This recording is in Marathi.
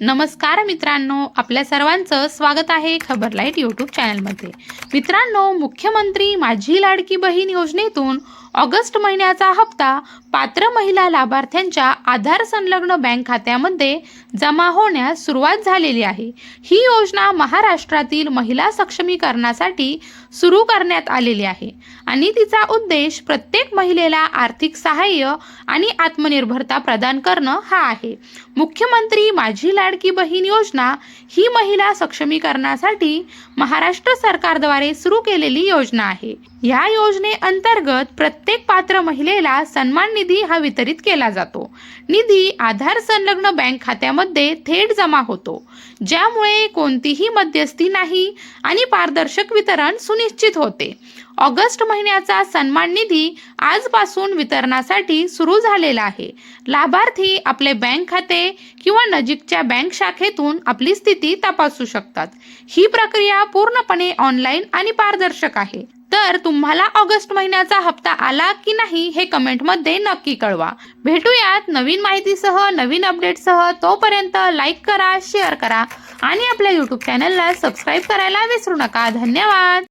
नमस्कार मित्रांनो आपल्या सर्वांचं स्वागत आहे खबर लाइट यूट्यूब चॅनलमध्ये मित्रांनो मुख्यमंत्री माझी लाडकी बहीण योजनेतून ऑगस्ट महिन्याचा हप्ता पात्र महिला लाभार्थ्यांच्या आधार संलग्न बँक खात्यामध्ये जमा होण्यास सुरुवात झालेली आहे. ही योजना महाराष्ट्रातील महिला सक्षमीकरणासाठी सुरू करण्यात आलेली आहे आणि तिचा उद्देश प्रत्येक महिलेला आर्थिक सहाय्य आणि आत्मनिर्भरता प्रदान करणं हा आहे. मुख्यमंत्री माझी लाडकी बहीण योजना ही महिला सक्षमीकरणासाठी महाराष्ट्र सरकारद्वारे सुरू केलेली योजना आहे. या योजनेअंतर्गत प्रत्येक पात्र महिलेला सन्मान निधी हा वितरित केला जातो. निधी आधार संलग्न बँक खात्यामध्ये थेट जमा होतो. ज्यामुळे कोणतीही मध्यस्थी नाही आणि पारदर्शक वितरण सुनिश्चित होते. ऑगस्ट महिन्याचा सन्मान निधी आजपासून वितरणासाठी सुरू झालेला आहे. लाभार्थी आपले बँक खाते किंवा नजीकच्या बँक शाखेतून आपली स्थिती तपासू शकतात. ही प्रक्रिया पूर्णपणे ऑनलाईन आणि पारदर्शक आहे. तर तुम्हाला ऑगस्ट महिन्याचा हप्ता आला की नाही हे कमेंटमध्ये नक्की कळवा. भेटूयात नवीन माहितीसह नवीन अपडेटसह तोपर्यंत लाईक करा शेअर करा आणि आपल्या यूट्यूब चॅनलला सबस्क्राईब करायला विसरू नका. धन्यवाद!